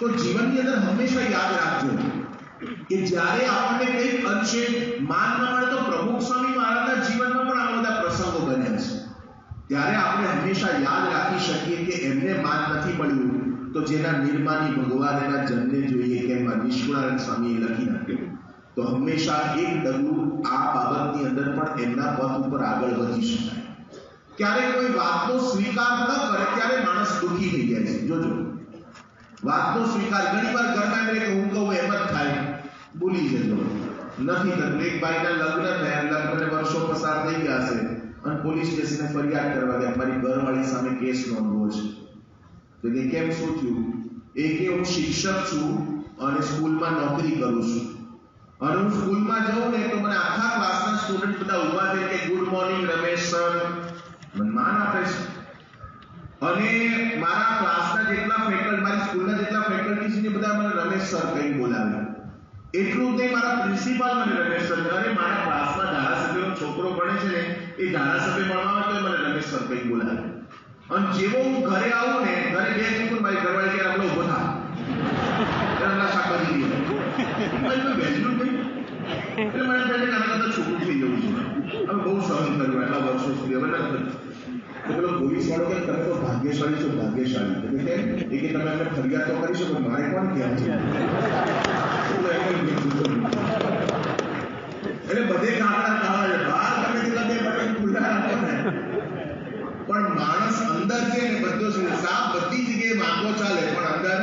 તો જીવનની અંદર હંમેશા યાદ રાખજો કે જ્યારે આપણને કંઈક અંશે માન ન મળે તો પ્રમુખ સ્વામી મહારાજના જીવનમાં પણ આ બધા પ્રસંગો બન્યા છે. ત્યારે આપણે હંમેશા યાદ રાખી શકીએ કે એમને માન નથી મળ્યું તો જેના નિર્માની ભગવાન એના જન્મે જોઈએ કે એમાં નિષ્કુળાનંદ સ્વામીએ લખી નાખ્યું. તો હંમેશા એક ડગલું આ બાબતની અંદર પણ એમના પથ ઉપર આગળ વધી શકાય. ક્યારેક કોઈ વાતનો સ્વીકાર ન કરે, ત્યારે માણસ દુઃખી થઈ જાય છે. જોજો. વાતનો સ્વીકાર ઘણી વાર કરતા કે હું કહું એમ જ થાય. ભૂલી જજો નથી થતું. એક ભાઈના લગ્ન થયા લગ્નને વર્ષો પસાર થઈ ગયા છે. અને પોલીસ સ્ટેશને ફરિયાદ કરવા ગયા. મારી ઘરવાળી સામે કેસ નોંધવો છે. તો કે કેમ શું થયું એ કે હું શિક્ષક છું અને સ્કૂલમાં નોકરી કરું છું. અને હું સ્કૂલમાં જાઉં ને તો મને આખા ક્લાસના સ્ટુડન્ટ બધા ઊભા થઈ કે ગુડ મોર્નિંગ રમેશ સર મને માન આપે છે. અને મારા ક્લાસના જેટલા ફેકલ્ટી મારી સ્કૂલના જેટલા ફેકલ્ટી છે બધા મને રમેશ સર કઈ બોલાવે. એટલું તે મારા પ્રિન્સિપાલ મને રમેશ સર અને મારા ક્લાસમાં ધારાસભ્યનો છોકરો ભણે છે ને, એ ધારાસભ્ય ભણવા માટે મને રમેશ સર કઈ બોલાવે. અને જેવો હું ઘરે આવું ને, ઘરે બે ચૂકું મારી ઘરવાળી કે આપણે ઊભો થા નહીં. એટલે મને થઈને કે કરતા છોકરું થઈ જવું છે. અમે બહુ સહન કર્યું એટલા વર્ષો સુધી હવે તો પેલો પોલીસ કે તમે તો ભાગ્યશાળી છો, ભાગ્યશાળી. એટલે કે એ કે તમે અમને ફરિયાદ તો કરી શકો મારે કોણ કહેવું છે. એટલે બધે કાગડા કાળા છે. બહાર તમે કેટલા બે બટન ખુલ્લા રાખો પણ માણસ અંદર છે ને બધો છે સાપ બધી જગ્યાએ માંગો ચાલે, પણ અંદર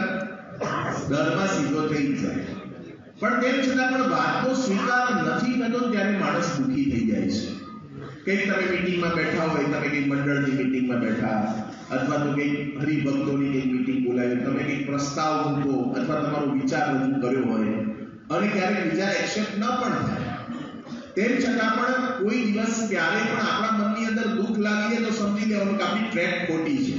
ઘરમાં સીધો થઈ જાય. પણ તેમ છતાં પણ વાતનો સ્વીકાર નથી થતો ત્યારે માણસ દુઃખી થઈ જાય છે. કંઈક તમે મીટિંગમાં બેઠા હોય, તમે કંઈક મંડળની મીટિંગમાં બેઠા, અથવા તો કંઈક હરિભક્તોની કંઈક મીટિંગ બોલાવી, તમે કંઈક પ્રસ્તાવ મૂકો, અથવા તમારો વિચાર રજૂ કર્યો હોય, અને ક્યારેક વિચાર એક્સેપ્ટ ન પણ થાય. તેમ છતાં પણ કોઈ દિવસ ક્યારે પણ આપણા મનની અંદર દુઃખ લાગી જાય તો સમજી લેવાનું કે આપણી ટ્રેક ખોટી છે.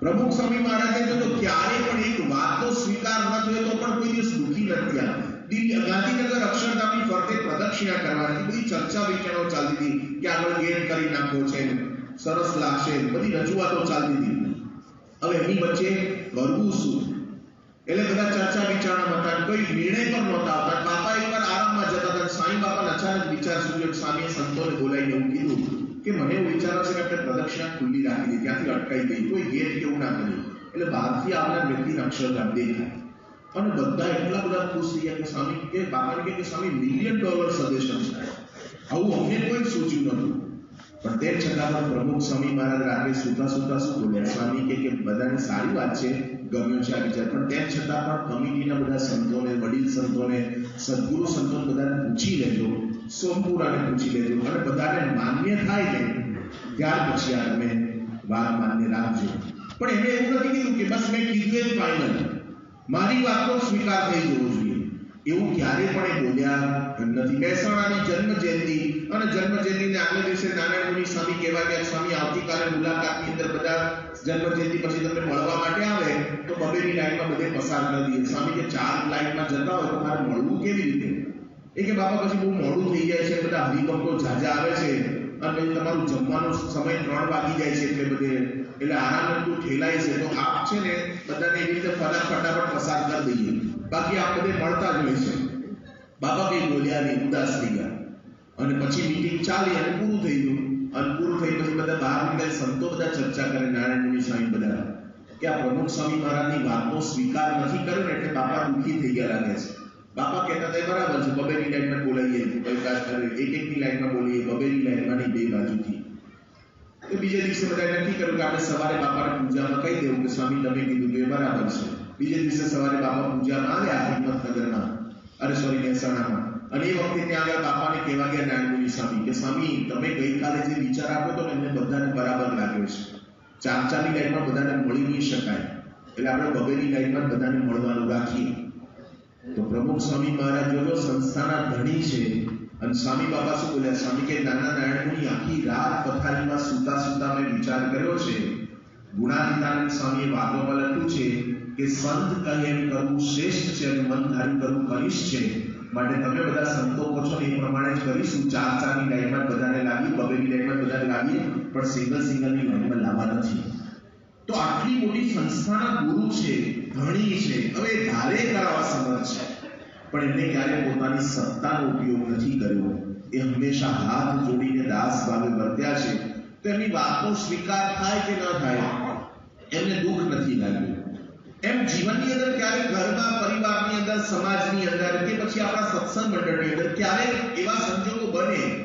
પ્રમુખ સ્વામી મહારાજે જો ક્યારે પણ એક વાતનો સ્વીકાર ન થયો તો પણ કોઈ દિવસ દુઃખી નથી થયા દિલ્હી ગાંધીનગર અક્ષરધામની ફરતે પ્રદક્ષિણા કરવાની બધી ચર્ચા વિચારો ચાલતી હતી. કે આગળ ગેટ કરી નાખવો છે. સરસ લાગશે. બધી રજૂઆતો ચાલતી હતી. હવે એની વચ્ચે કરવું શું? એટલે બધા ચર્ચા વિચારણા હતા કોઈ નિર્ણય પણ નહોતા આવતા. બાપા એકવાર આરામમાં જતા હતા સ્વામી બાપાને અચાનક વિચાર સૂર્ય સ્વામીએ સંતોને બોલાવીને એવું કીધું કે મને એવું વિચારો છે કે આપણે પ્રદક્ષિણા ખુલ્લી રાખી દીધી. ત્યાંથી અટકાઈ ગઈ. કોઈ ગેટ કેવું ના કર્યું એટલે બહારથી આવનાર વ્યક્તિને અક્ષરધામ દેખાય. અને બધા એટલા બધા ખુશ થઈ ગયા કે સ્વામી કે બાપાને કે સ્વામી મિલિયન ડોલર સજેશન છે. આવું અમને કોઈ સૂચ્યું નહોતું. પણ તે છતાં પણ પ્રમુખ સ્વામી મહારાજ રાત્રે સુતા સુતા શું બોલ્યા? સ્વામી કે કે બધાને સારી વાત છે, ગમ્યો છે આ વિચાર. પણ તેમ છતાં પણ કમિટીના બધા સંતોને, વડીલ સંતોને, સદગુરુ સંતોને બધાને પૂછી લેજો સોમપુરાને પૂછી લેજો. અને બધાને માન્ય થાય ને, ત્યાર પછી આ તમે વાત માન્ય રાખજો. પણ એને એવું નથી કીધું કે બસ મેં કીધું એ ફાઇનલ મારી વાતનો સ્વીકાર થઈ જવો જોઈએ. એવું ક્યારે પણ એ બોલ્યા નથી મહેસાણાની જન્મ જયંતિ અને જન્મ જયંતિને આગલે દિવસે નારાયણ મુનિ સ્વામી કહેવા ગયા સ્વામી આવતીકાલે મુલાકાતની અંદર બધા જન્મ જયંતિ પછી તમને મળવા માટે આવે તો બબેની લાઈનમાં બધે પસાર કરી દઈએ. સ્વામી કે ચાર લાઈનમાં જતા હોય તો મારે મળવું કેવી રીતે? એ કે બાપા પછી બહુ મોડું થઈ જાય છે, બધા હરિભક્તો ઝાઝા આવે છે અને પછી તમારું જમવાનો સમય ત્રણ વાગી જાય છે એટલે બધે, એટલે આરામ તું ઠેલાય છે. તો આપ છે ને બધાને એવી રીતે ફટાફટ ફટાફટ પસાર કરી દઈએ. બાકી આ બધે મળતા જ હોય છે. બાપા કઈ બોલ્યા નહીં ઉદાસ થઈ ગયા. અને પછી મીટિંગ ચાલી અને પૂરું થઈ ગયું. અને પૂરું થઈ પછી બધા બહાર નીકળે સંતો બધા ચર્ચા કરે, નારાયણ મુનિ સ્વામી બધા. કે આ પ્રમુખ સ્વામી મહારાજની વાતનો સ્વીકાર નથી કર્યો ને એટલે બાપા દુઃખી થઈ ગયા લાગે છે. બાપા કહેતા હતા બરાબર છે બબેની લાઈનમાં બોલાવીએ કઈ કાજ કરે એક એકની લાઈનમાં બોલીએ બબેની લાઈનમાં નહીં, બે બાજુથી. તો બીજે દિવસે બધા નક્કી કર્યું કે આપણે સવારે બાપાને પૂજામાં કહી દેવું કે, સ્વામી, તમે કીધું કે એ બરાબર છે. બીજે દિવસે સવારે બાપા પૂજામાં આવ્યા, હિંમતનગરમાં. અરે સોરી મહેસાણામાં. અને એ વખતે ત્યાં આગળ બાપાને કહેવા ગયા નારાયણમુનિ સ્વામી કે, સ્વામી, તમે ગઈકાલે જે વિચાર આપ્યો તો એમને બધાને બરાબર લાગ્યો છે. ચામચાની લાઈનમાં બધાને મળી નહીં શકાય. એટલે આપણે બબેની લાઈનમાં બધાને મળવાનું રાખીએ. તો પ્રમુખ સ્વામી મહારાજ જોજો સંસ્થાના ધણી છે. અને સ્વામી બાબા શું બોલ્યા? સ્વામી કે, નાના નારાયણની આખી રાત પથારીમાં સૂતા સૂતા મેં વિચાર કર્યો છે. ગુણાતીતાનંદ સ્વામીએ વાતોમાં લખ્યું છે કે સંત કહે કરવું શ્રેષ્ઠ છે અને મન ધારી કરવું કરીશ છે. માટે તમે બધા સંતો કહો છો એ પ્રમાણે જ કરીશું. ચાર ચારની લાઈનમાં બધાને લાગી બબેની લાઈનમાં બધાને લાગી પણ સિંગલ સિંગલની લાઈનમાં લાવવા નથી તો આટલી મોટી સંસ્થાના ગુરુ છે, ધણી છે, હવે ધારે કરાવવા સમર્થ છે. પણ એમને ક્યારે પોતાની સત્તાનો ઉપયોગ નથી કર્યો. એ હંમેશા હાથ જોડીને દાસ ભાવે વર્ત્યા છે. તો એમની વાતનો સ્વીકાર થાય કે ન થાય, એમને દુઃખ નથી લાગ્યું. એમ જીવનની અંદર ક્યારેક ઘરમાં, પરિવારની અંદર, સમાજની અંદર કે પછી આપણા સત્સંગ મંડળની અંદર ક્યારેક એવા સંજોગો બને,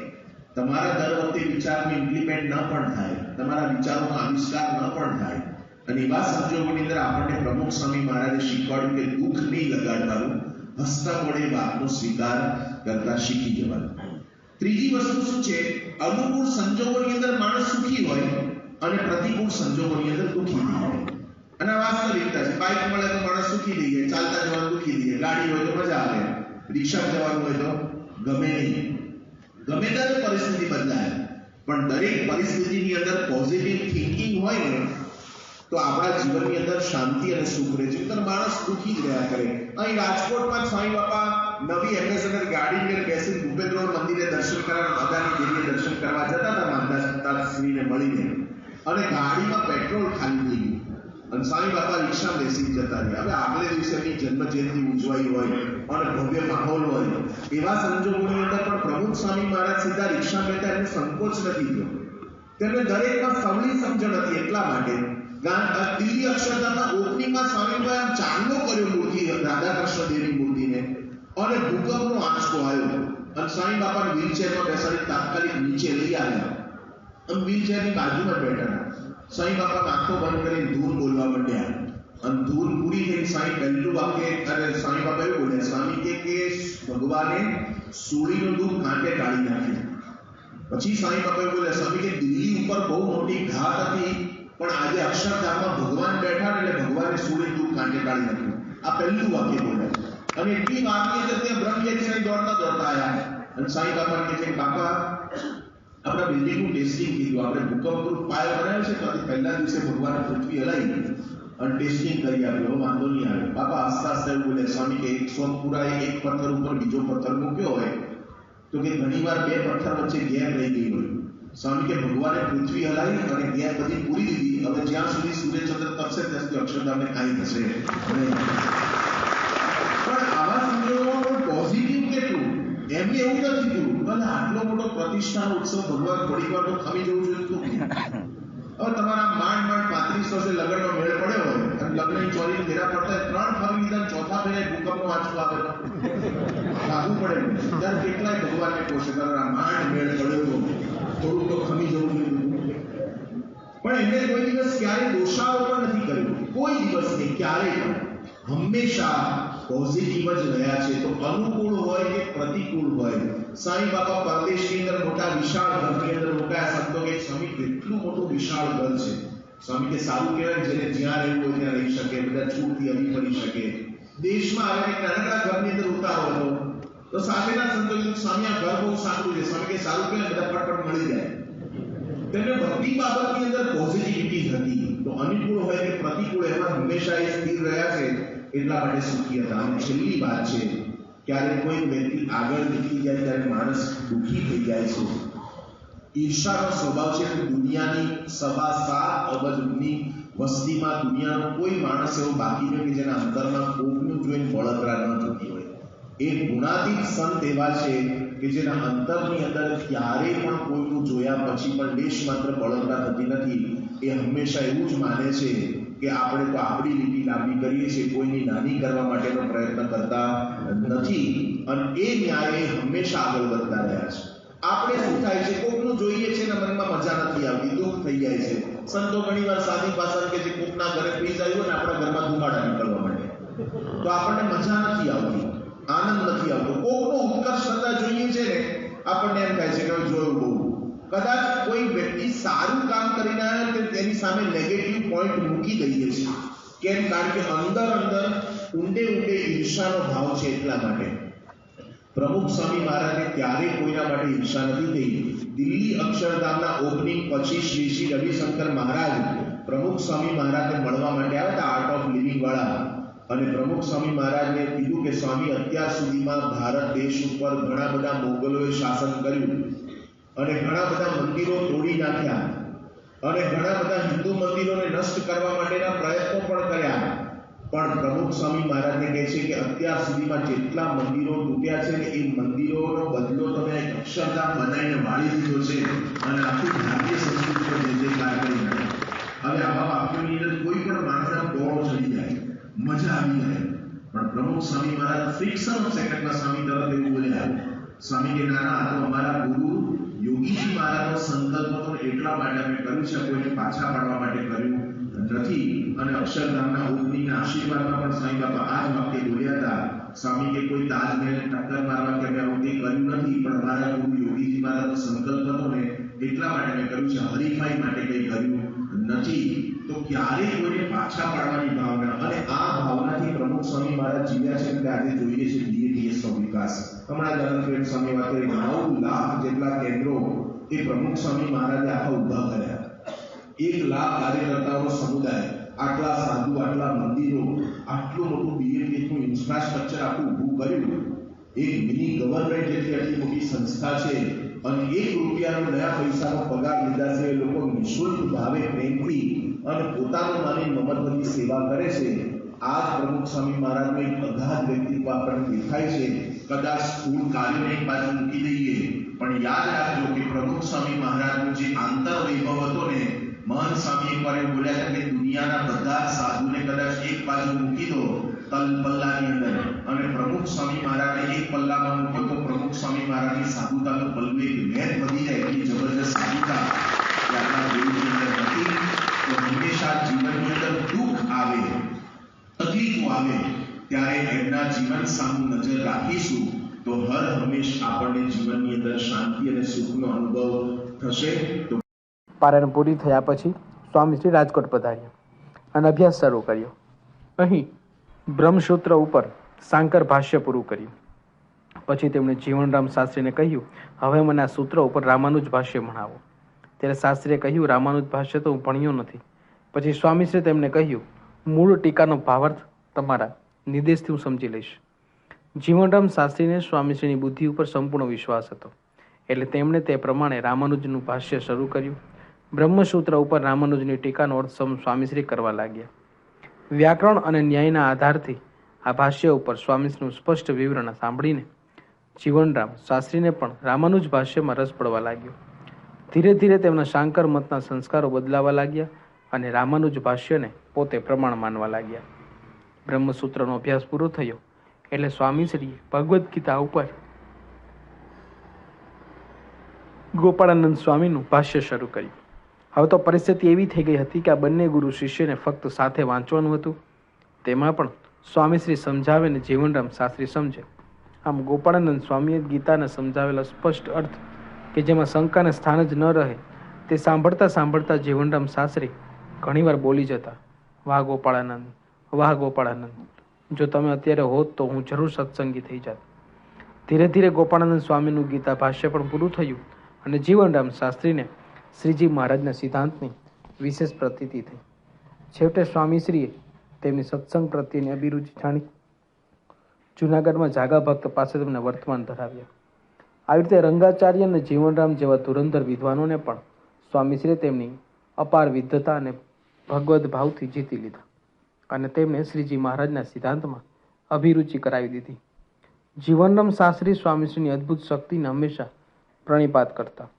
તમારા દર વખતે વિચારનું ઇમ્પ્લિમેન્ટ ન પણ થાય, તમારા વિચારોનો આવિષ્કાર ન પણ થાય. અને એવા સંજોગોની અંદર આપણને પ્રમુખ સ્વામી મહારાજે શીખવાડ્યું કે દુઃખ નહીં લગાડવાનું, હસતા મોડે વાતનો સ્વીકાર કરતા શીખી જવાનું. ત્રીજી વસ્તુ શું છે? અનુકૂળ સંજોગોની અંદર માણસ સુખી હોય અને પ્રતિકૂળ સંજોગોની અંદર દુઃખી જાય અને વાસ્તવિકતા છે? બાઇક મળે તો માણસ સુખી થઈ જાય, ચાલતા જવાનું દુખી થઈ જાય, ગાડી હોય તો મજા આવે. રિક્ષા જવાનું હોય તો ગમે નહીં. ગમે ત્યારે પરિસ્થિતિ બદલાય. પણ દરેક પરિસ્થિતિની અંદર પોઝિટિવ થિંકિંગ હોય ને, તો આપણા જીવનની અંદર શાંતિ અને સુખ રહે છે. તો માણસ દુઃખી જ રહ્યા કરે. અહીં રાજકોટમાં સ્વામી બાપા નવી એમ્બેસેડર ગાડી લઈને બેસી ભૂપેન્દ્ર મંદિરે દર્શન કરવા અદાની દેવીએ દર્શન કરવા જતા હતા માતા શ્રીને મળીને. અને ગાડીમાં પેટ્રોલ ખાલી થઈ ગયું. અને સ્વામી બાપા રિક્ષા બેસી જતા રહ્યા હવે આગલે દિવસે એમની જન્મ જયંતિ ઉજવાઈ હોય અને ભવ્ય માહોલ હોય, એવા સંજોગોની અંદર પણ પ્રમુખ સ્વામી મહારાજ સીધા રિક્ષા બેઠા એમને સંકોચ નથી થયો. તેમને દરેકમાં સવલી સમજણ હતી એટલા માટે દિલ્હી અક્ષરધામના ઓપનિંગમાં સ્વામીભાઈ આમ ચાંદલો કર્યો મૂર્તિ રાધાકૃષ્ણ દેવની મૂર્તિને, અને ભૂકંપનો આંચકો આવ્યો. અને સ્વામી બાપાને વ્હીલચેરમાં બેસાડી તાત્કાલિક નીચે લઈ આવ્યા. અને વ્હીલચેરની બાજુમાં બેઠા હતા સ્વામી બાપા આંખો બંધ કરીને ધૂન બોલવા માંડ્યા અને ધૂન પૂરી થઈ સ્વામી પહેલું વાક્ય અરે સ્વામી બાપા એવું બોલ્યા સ્વામી કે કે ભગવાને સૂળીનું દુઃખ કાંટે કાઢી નાખ્યું પછી સ્વામી બાપા એવું બોલ્યા સ્વામી કે દિલ્હી ઉપર બહુ મોટી ઘાત હતી પણ આજે અક્ષરધામમાં ભગવાન બેઠા ને એટલે ભગવાને સૂળી દુઃખ કાંટે કાઢી નાખ્યું આ પહેલું વાક્ય બોલ્યા અને એટલી વાતની અંદર ત્યાં બ્રહ્મયજ્ઞ સાહેબ દોડતા દોડતા આવ્યા અને સાંઈ બાપાને કહે છે કે બાપા આપણા બિલ્ડિંગનું ટેસ્ટિંગ કીધું. આપણે ભૂકંપપ્રૂફ પાયો બનાવ્યો છે તો આજે પહેલા દિવસે ભગવાને પૃથ્વી હલાવી અને ટેસ્ટિંગ કરી આપ્યું હવે વાંધો નહીં આવે. બાપા હસતા હસતા એવું બોલે સ્વામી, કે એકસો પૂરા એક પથ્થર ઉપર બીજો પથ્થર મૂક્યો હોય, તો કે ઘણીવાર બે પથ્થર વચ્ચે ગેપ રહી ગઈ હોય. સ્વામી, કે ભગવાને પૃથ્વી હલાવી અને ગેપ બધી પૂરી દીધી. હવે જ્યાં સુધી સૂર્યચંદ્ર તપશે, ત્યાં સુધી અક્ષરધામને કાંઈ થશે નહીં પણ આવા સંજોગોમાં પણ પોઝિટિવ કેટલું એમને એવું નથી થયું. ભલે આટલો મોટો પ્રતિષ્ઠાનો ઉત્સવ ભગવાન થોડીક વાર તો ખમી જવું જોઈએ હવે તમારા માંડ માંડ પાંત્રીસ વર્ષે લગ્નનો મેળ પડ્યો હોય અને લગ્નની ચોરી ફેરા પડતા ત્રણ ફરી લીધા ચોથા ફેરે ભૂકંપનો વાંચો આવે લાગુ પડે. ત્યારે કેટલાય ભગવાનને કોશે તારા માંડ મેળ પડ્યો થોડું તો ખમી જવું જોઈએ પણ એમને કોઈ દિવસ ક્યારેય દોષારોપણ નથી કર્યું. કોઈ દિવસ નહીં, ક્યારેય પણ. હંમેશા પોઝિટિવ જ રહ્યા છે તો અનુકૂળ હોય કે પ્રતિકૂળ હોય સાંઈ બાપા પરદેશની અંદર મોટા વિશાળ ઘરની અંદર રોકાયા સંતો કે સ્વામી કેટલું મોટું વિશાળ ઘર છે સ્વામી કે સારું કહેવાય જેને જ્યાં રહેવું હોય ત્યાં રહી શકે બધા છૂટથી હરી ફરી શકે દેશમાં આવીને એક નાનકડા ઘરની અંદર ઉતારો હતો તો સામેના સંતો કીધું સ્વામી આ ઘર બહુ સારું છે સ્વામી કે સારું કહેવાય બધા ફટફટ મળી જાય તેમને બધી બાબતની અંદર પોઝિટિવિટી હતી તો અનુકૂળ હોય કે પ્રતિકૂળ એમાં હંમેશા એ સ્થિર રહ્યા છે એટલા માટે સુખી હતા અને છેલ્લી વાત છે ક્યારે કોઈ વ્યક્તિ આગળ નીકળી જાય ત્યારે માણસ દુઃખી થઈ જાય છે ઈર્ષાનો સ્વભાવ છે કે દુનિયાની સવા સાત અબજની વસ્તીમાં દુનિયાનો કોઈ માણસ એવો બાકી નથી કે જેના અંતરમાં કોકનું જોઈને બળતરા ન થતી હોય એક ગુણાતીત સંત એવા છે કે જેના અંતરની અંદર ક્યારેય પણ કોઈનું જોયા પછી પણ લેશ માત્ર બળતરા થતી નથી એ હંમેશા એવું જ માને છે કે આપણે તો આપણી લીટી લાંબી કરીએ છીએ, કોઈની નાની કરવા માટેનો પ્રયત્ન કરતા નથી. અને એ ન્યાય હંમેશા આગળ વધતા રહ્યા છે. આપણે શું થાય છે? કોકનું જોઈએ છે ને મનમાં મજા નથી આવતી, દુઃખ થઈ જાય છે. સંતો ઘણીવાર સાદી ભાષા કે જે કોકના ઘરે પીસ આવ્યો ને આપણા ઘરમાં ધુમાડા નીકળવા માટે તો આપણને મજા નથી આવતી, આનંદ નથી આવતો. કોકનો ઉત્કર્ષ થતા જોઈએ છે ને, આપણને એમ થાય છે કે જોયું બહુ કદાચ કોઈ વ્યક્તિ સારું કામ કરીને આવે તો તેની સામે નેગેટિવ પોઈન્ટ મૂકી દઈએ છીએ કેમ? કારણ કે અંદર અંદર ઊંડે ઊંડે ઈર્ષાનો ભાવ છે એટલા માટે. પ્રમુખ સ્વામી મહારાજે ક્યારેય કોઈના માટે ઈર્ષા નથી થઈ. દિલ્હી અક્ષરધામના ઓપનિંગ પછી શ્રી શ્રી રવિશંકર મહારાજ પ્રમુખ સ્વામી મહારાજને મળવા માટે આવ્યા હતા આર્ટ ઓફ લિવિંગ વાળા અને પ્રમુખ સ્વામી મહારાજને કીધું કે, સ્વામી, અત્યાર સુધીમાં ભારત દેશ ઉપર ઘણા બધા મોગલોએ શાસન કર્યું. અને ઘણા બધા મંદિરો તોડી નાખ્યા. અને ઘણા બધા હિન્દુ મંદિરોને નષ્ટ કરવા માટેના પ્રયત્નો પણ કર્યા. પણ પ્રમુખ સ્વામી મહારાજને અત્યાર સુધીમાં જેટલા મંદિરો તૂટ્યા છે એ મંદિરોનો બદલો તમે અક્ષરધામ બનાવીને વાળી દીધો છે અને આખી ભારતીય સંસ્કૃતિ પર કાર્ય કરી હવે આવા વાક્યોની અંદર કોઈ પણ માણસના ગોળો ચડી જાય. મજા આવી જાય. પણ પ્રમુખ સ્વામી મહારાજ ફિક્સન ઓફ સેકન્ડમાં સ્વામી તરત એવું બોલ્યા. સ્વામી કે નાના આ તો અમારા ગુરુ યોગીજી મહારાજનો સંકલ્પ હતો એટલા માટે અમે કર્યું છે, કોઈને પાછા પાડવા માટે કર્યું નથી. અને અક્ષરધામના ઓપનિંગના આશીર્વાદમાં પણ સ્વામી બાપા આ જ વાક્ય બોલ્યા હતા સ્વામી કે કોઈ તાજમહેલ ટક્કર મારવા કે મેં આવું કર્યું નથી, પણ મારા ગુરુ યોગીજી મહારાજનો સંકલ્પ હતો ને એટલા માટે મેં કર્યું છે, હરીફાઈ માટે કંઈ કર્યું નથી. તો ક્યારેય કોઈને પાછા પાડવાની ભાવના, અને આ ભાવનાથી પ્રમુખ સ્વામી મહારાજ જીવ્યા છે આજે જોઈએ છે ધીરે ધીરે સ્વ વિકાસ. હમણાં જ સ્વામી વાત કરી, નવ લાખ જેટલા કેન્દ્રો એ પ્રમુખ સ્વામી મહારાજે આખા ઊભા કર્યા. એક લાખ કાર્યકર્તાઓનો સમુદાય, આટલા સાધુ, આટલા મંદિરો, આટલું મોટું ડીએડીએસ ઇન્ફ્રાસ્ટ્રક્ચર આખું ઊભું કર્યું. એક મિની ગવર્મેન્ટ જેટલી આટલી મોટી સંસ્થા છે અને એક રૂપિયાનો નયા પૈસાનો પગાર લીધા છે, એ લોકો નિઃશુલ્ક ભાવે પ્રેમથી અને પોતાનું માની મમત્વની સેવા કરે છે. આ પ્રમુખ સ્વામી મહારાજનું એક અગાધ વ્યક્તિત્વ આપણને દેખાય છે. કદાચ સ્થૂળ કાર્યને એક બાજુ મૂકી દઈએ. પણ યાદ રાખજો કે પ્રમુખ સ્વામી મહારાજનું જે આંતર વૈભવ હતો ને, મહંત સ્વામી એકવાર બોલ્યા હતા કે દુનિયાના બધા સાધુને કદાચ એક બાજુ મૂકી દો, તલ પલ્લાની અંદર. અને પ્રમુખ સ્વામી મહારાજને એક પલ્લામાં મૂકો તો પ્રમુખ સ્વામી મહારાજની સાધુતાનું પલ્લું એક મેદ વધી જાય એટલી જબરજસ્ત સાધુતા આપણા ગુરુની અંદર નથી તો હંમેશા જીવનની અંદર દુઃખ આવે, તકલીફો આવે. ત્યારે એમના જીવન સામું નજર રાખીશું તો હર હંમેશ આપણને જીવનની અંદર શાંતિ અને સુખનો અનુભવ થશે. તો પારણ પૂરી થયા પછી સ્વામી શ્રી રાજકોટ પધાર્યા અને અભ્યાસ શરૂ કર્યો. અહીં બ્રહ્મસૂત્ર ઉપર સાંકર ભાષ્ય પૂરું કર્યું. પછી તેમણે જીવનરામ શાસ્ત્રીને કહ્યું, હવે મને આ સૂત્ર ઉપર રામાનુજ ભાષ્ય ભણાવો. ત્યારે શાસ્ત્રીએ કહ્યું, રામાનુજ ભાષ્ય તો હું ભણ્યો નથી. પછી સ્વામીશ્રી તેમને કહ્યું, મૂળ ટીકાનો ભાવાર્થ તમારા નિર્દેશથી હું સમજી લઈશ. જીવનરામ શાસ્ત્રીને સ્વામીશ્રીની બુદ્ધિ ઉપર સંપૂર્ણ વિશ્વાસ હતો. એટલે તેમણે તે પ્રમાણે રામાનુજનું ભાષ્ય શરૂ કર્યું. બ્રહ્મસૂત્ર ઉપર રામાનુજની ટીકાનો અર્થ સ્વામીશ્રી કરવા લાગ્યા. વ્યાકરણ અને ન્યાયના આધારથી આ ભાષ્ય ઉપર સ્વામીશ્રીનું સ્પષ્ટ વિવરણ સાંભળીને જીવનરામ શાસ્ત્રીને પણ રામાનુજ ભાષ્યમાં રસ પડવા લાગ્યો. ધીરે ધીરે તેમના શાંકર મતના સંસ્કારો બદલાવા લાગ્યા અને રામાનુજ ભાષ્યને પોતે પ્રમાણ માનવા લાગ્યા. બ્રહ્મસૂત્રનો અભ્યાસ પૂરો થયો એટલે સ્વામીશ્રીએ ભગવદ્ ગીતા ઉપર ગોપાળાનંદ સ્વામીનું ભાષ્ય શરૂ કર્યું. હવે તો પરિસ્થિતિ એવી થઈ ગઈ હતી કે આ બંને ગુરુ શિષ્યને ફક્ત સાથે વાંચવાનું હતું. તેમાં પણ સ્વામીશ્રી સમજાવે ને જીવનરામ શાસ્ત્રી સમજે. આમ ગોપાળાનંદ સ્વામીએ ગીતાને સમજાવેલા સ્પષ્ટ અર્થ કે જેમાં શંકાને સ્થાન જ ન રહે તે સાંભળતા સાંભળતા જીવનરામ શાસ્ત્રી ઘણીવાર બોલી જતા, વાહ ગોપાળાનંદ વાહ ગોપાળાનંદ. જો તમે અત્યારે હોત તો હું જરૂર સત્સંગી થઈ જાત. ધીરે ધીરે ગોપાળાનંદ સ્વામીનું ગીતા ભાષ્ય પણ પૂરું થયું અને જીવનરામ શાસ્ત્રીને શ્રીજી મહારાજના સિદ્ધાંતની વિશેષ પ્રતીતિ થઈ. છેવટે સ્વામીશ્રીએ તેમની સત્સંગ પ્રત્યેની અભિરુચિ જાણી. જૂનાગઢમાં જાગા ભક્ત પાસે તેમને વર્તમાન ધરાવ્યા. આવી રીતે રંગાચાર્ય અને જીવનરામ જેવા ધુરંધર વિદ્વાનોને પણ સ્વામીશ્રીએ તેમની અપાર વિદ્વતા અને ભગવદ ભાવથી જીતી લીધા. અને તેમને શ્રીજી મહારાજના સિદ્ધાંતમાં અભિરુચિ કરાવી દીધી. જીવનરામ શાસ્ત્રી સ્વામીશ્રીની અદ્ભુત શક્તિને હંમેશા પ્રણિપાત કરતા.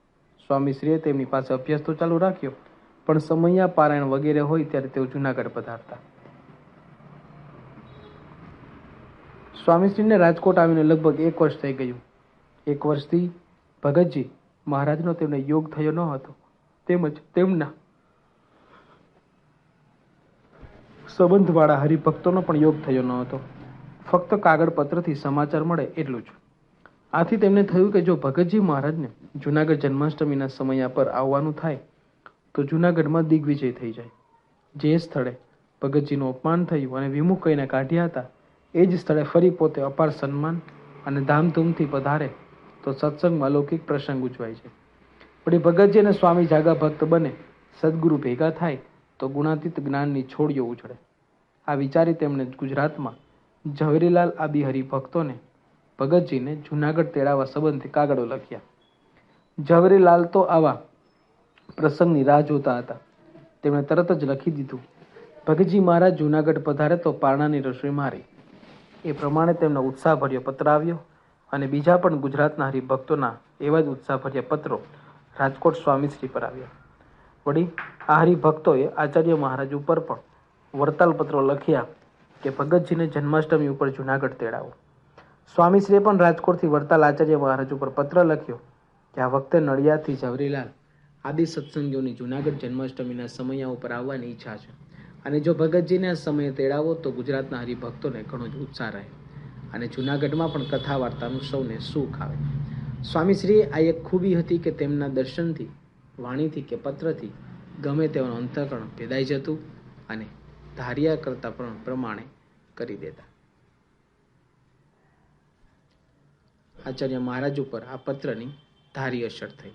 સ્વામીશ્રીએ તેમની પાસે અભ્યાસ તો ચાલુ રાખ્યો, પણ સમૈયા પારાયણ વગેરે હોય ત્યારે તેઓ જુનાગઢ પધારતા. સ્વામીશ્રીને રાજકોટ આવીને લગભગ એક વર્ષ થઈ ગયું. એક વર્ષથી ભગતજી મહારાજનો તેમને યોગ થયો ન હતો. તેમજ તેમના સંબંધવાળા હરિભક્તોનો પણ યોગ થયો ન હતો. ફક્ત કાગળ પત્રથી સમાચાર મળે એટલું જ. આથી તેમને થયું કે જો ભગતજી મહારાજને જુનાગઢ જન્માષ્ટમીના સમયા પર આવવાનું થાય, તો જુનાગઢમાં દિગ્વિજય થઈ જાય. જે સ્થળે ભગતજીનું અપમાન થયું અને વિમુખ કહીને કાઢ્યા હતા, એ જ સ્થળે ફરી પોતે અપાર સન્માન અને ધામધૂમથી પધારે, તો સત્સંગમાં અલૌકિક પ્રસંગ ઉજવાય છે. વળી ભગતજી અને સ્વામી જાગા ભક્ત બને, સદગુરુ ભેગા થાય તો ગુણાતીત જ્ઞાનની છોડીઓ ઉછળે. આ વિચારી તેમણે ગુજરાતમાં ઝવેરીલાલ આબિહરી હરિભક્તોને ભગતજીને જુનાગઢ તેડાવવા સંબંધી કાગળો લખ્યા. ઝવેરીલાલ તો આવા પ્રસંગની રાહ જોતા હતા. તેમણે તરત જ લખી દીધું, ભગતજી મહારાજ જૂનાગઢ પધારે તો પારણાની રસોઈ મારી. એ પ્રમાણે તેમનો ઉત્સાહભર્યો પત્ર આવ્યો અને બીજા પણ ગુજરાતના હરિભક્તોના એવા જ ઉત્સાહભર્યા પત્રો રાજકોટ સ્વામીશ્રી પર આવ્યા. વળી આ હરિભક્તોએ આચાર્ય મહારાજ ઉપર પણ વરતાલ પત્રો લખ્યા કે ભગતજીને જન્માષ્ટમી ઉપર જુનાગઢ તેડાવો. સ્વામીશ્રીએ પણ રાજકોટથી વરતાલ આચાર્ય મહારાજ ઉપર પત્ર લખ્યો કે આ વખતે નડિયાદથી ઝવરીલાલ આદિ સત્સંગીઓની જુનાગઢ જન્માષ્ટમીના સમયા ઉપર આવવાની ઈચ્છા છે. અને જો ભગતજીને આ સમયે તેડાવો તો ગુજરાતના હરિભક્તોને ઘણો જ ઉત્સાહ રહે અને જુનાગઢમાં પણ કથા વાર્તાનું સૌને સુખ આવે. સ્વામીશ્રીએ આ એક ખૂબી હતી કે તેમના દર્શનથી વાણીથી કે પત્રથી ગમે તેવાનું અંતઃકરણ ભેદાઈ જતું અને ધાર્યા કરતા પણ પ્રમાણે કરી દેતા. આચાર્ય મહારાજ ઉપર આ પત્રની ધારી અસર થઈ.